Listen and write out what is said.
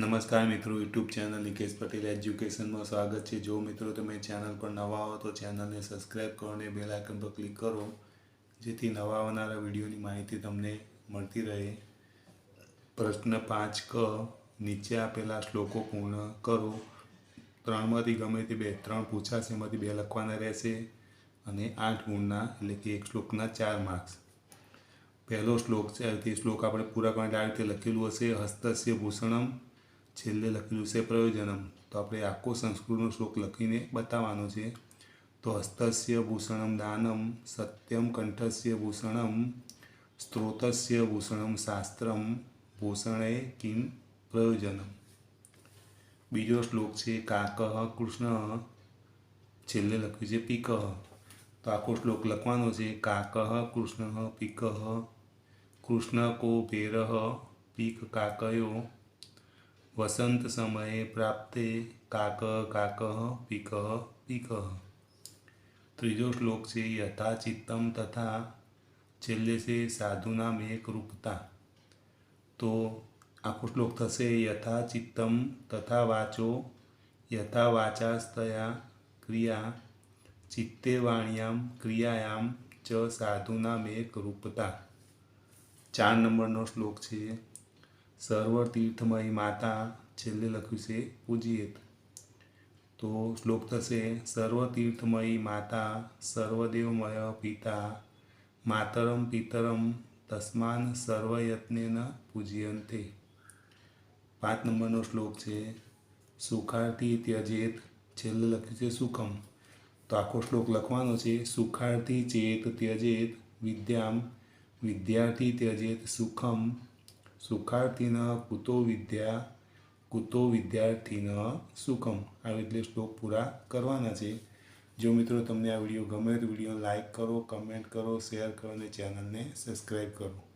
નમસ્કાર મિત્રો, YouTube channel Nikesh Patel એજ્યુકેશનમાં સ્વાગત છે. જો મિત્રો તમે ચેનલ પર નવા હો તો ચેનલને સબસ્ક્રાઈબ કરો અને બેલ આઇકન પર ક્લિક કરો, જેથી નવા આવનારા વિડીયોની માહિતી તમને મળતી રહે. પ્રશ્ન પાંચ ક, નીચે આપેલા શ્લોકો પૂર્ણ કરો. ત્રણમાંથી ગમે તે બે, ત્રણ પૂછાશે, એમાંથી બે લખવાના રહેશે. અને આઠ ગુણના, એટલે કે એક શ્લોકના ચાર માર્ક્સ. પહેલો શ્લોક છે, તે શ્લોક આપણે પૂરા કરવા માટે આ રીતે લખેલું હશે. હસ્તસ્ય ભૂષણમ છેલ્લે લખેલું છે પ્રયોજનમ. તો આપણે આખો સંસ્કૃતનો શ્લોક લખીને બતાવવાનો છે. તો હસ્તસ્ય ભૂષણમ દાનમ, સત્યમ કંઠસ્ય ભૂષણમ, સ્ત્રોતસ્ય ભૂષણમ શાસ્ત્રમ, ભૂષણે કિમ પ્રયોજનમ. બીજો શ્લોક છે કાકહ કૃષ્ણ. છેલ્લે લખ્યું છે પીકઃ. તો આખો શ્લોક લખવાનો છે કાકહ કૃષ્ણ પીકઃ. કૃષ્ણ કો ભેરહ પીક કાકયો. વસંત સમયે પ્રાપ્તે કાક કાક પીક પીક ત્રીજો શ્લોક છે યથા ચિત્તમ તથા છેલ્લે છે સાધુના એક રૂપતા તો આખો શ્લોક થશે યથા ચિત્તમ તથા વાચો યથા વાચાસ્તયા ક્રિયા ચિત્તે વાણ્યામ ક્રિયાયામ ચ સાધુના એક રૂપતા ચાર નંબરનો શ્લોક છે સર્વ તીર્થમય માતા છેલ્લે લખ્યું છે, પૂજિયેત. તો શ્લોક થશે, સર્વ તીર્થમયી માતા, સર્વદેવમય પિતા, માતરમ પિતરમ, તસ્માન સર્વયત્નેન પૂજ્યંતે. પાંચ નંબરનો શ્લોક છે, સુખાર્થી ત્યજેત, છેલ્લે લખ્યું છે, સુખમ. તો આખો શ્લોક લખવાનો છે, સુખાર્થી ચેત ત્યજેત, વિદ્યામ, વિદ્યાર્થી ત્યજેત, સુખમ સુખાર્થીન કુતો વિદ્યા, કુતો વિદ્યાર્થીન સુખમ. આવી રીતે શ્લોક પૂરા કરવાના છે. જો મિત્રો તમને આ વીડિયો ગમે તો વીડિયો લાઇક કરો, કમેન્ટ કરો, શેર કરો અને ચેનલને સબસ્ક્રાઈબ કરો.